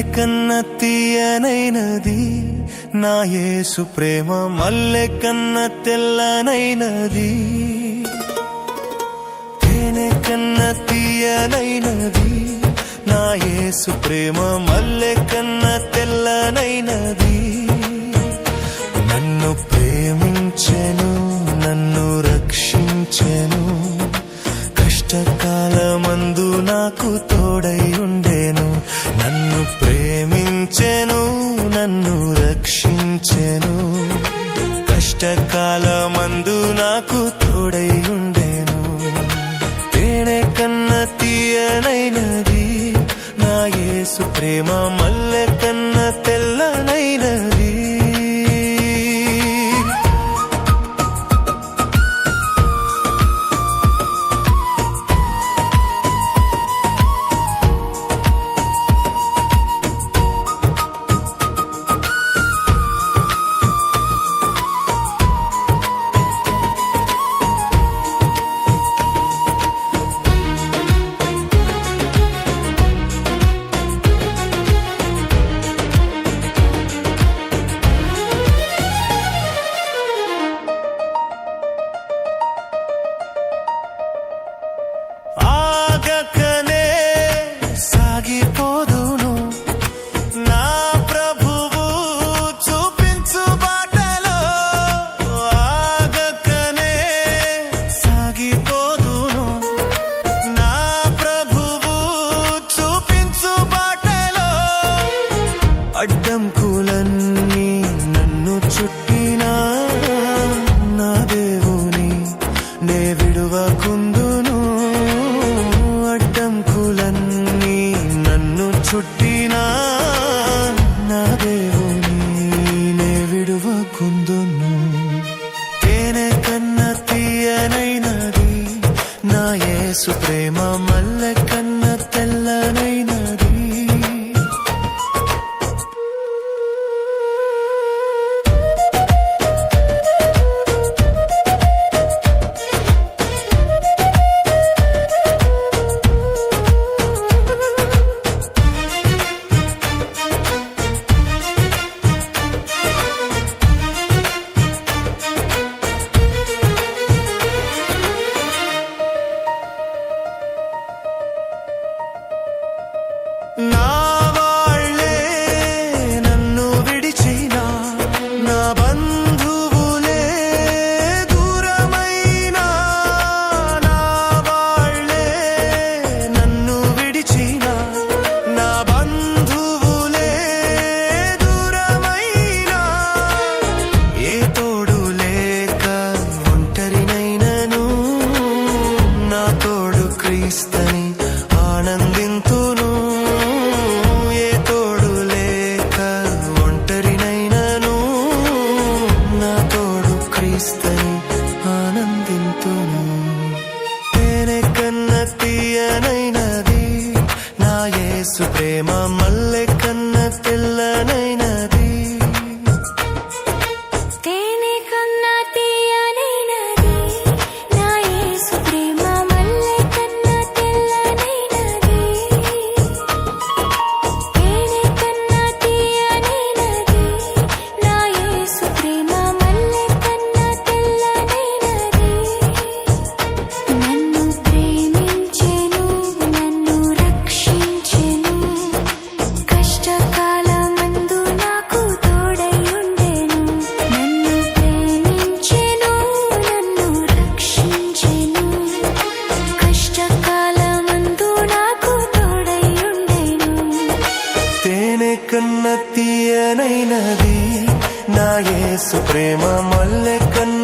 కన్న తీయనైనది. నా యేసు ప్రేమ మల్లె కన్న తెల్లనైనది. తేనె కన్న తీయనైనది. నా యేసు ప్రేమ మల్లె కన్న తెల్లనైనది. తోడై ఉండేను. నన్ను ప్రేమించెను నన్ను రక్షించెను. కష్టకాలమందు నాకు తోడై ఉండేను. తేనె కన్న తీయనైనది నా యేసు ప్రేమ మల్లె కన్న చుట్టినా నా దేవుని నే విడువకుందును తేనె కన్న తీయనైనది నా యేసు ప్రేమ మల్లె ఉన్నది నా యేసు ప్రేమ మల్లె కన్న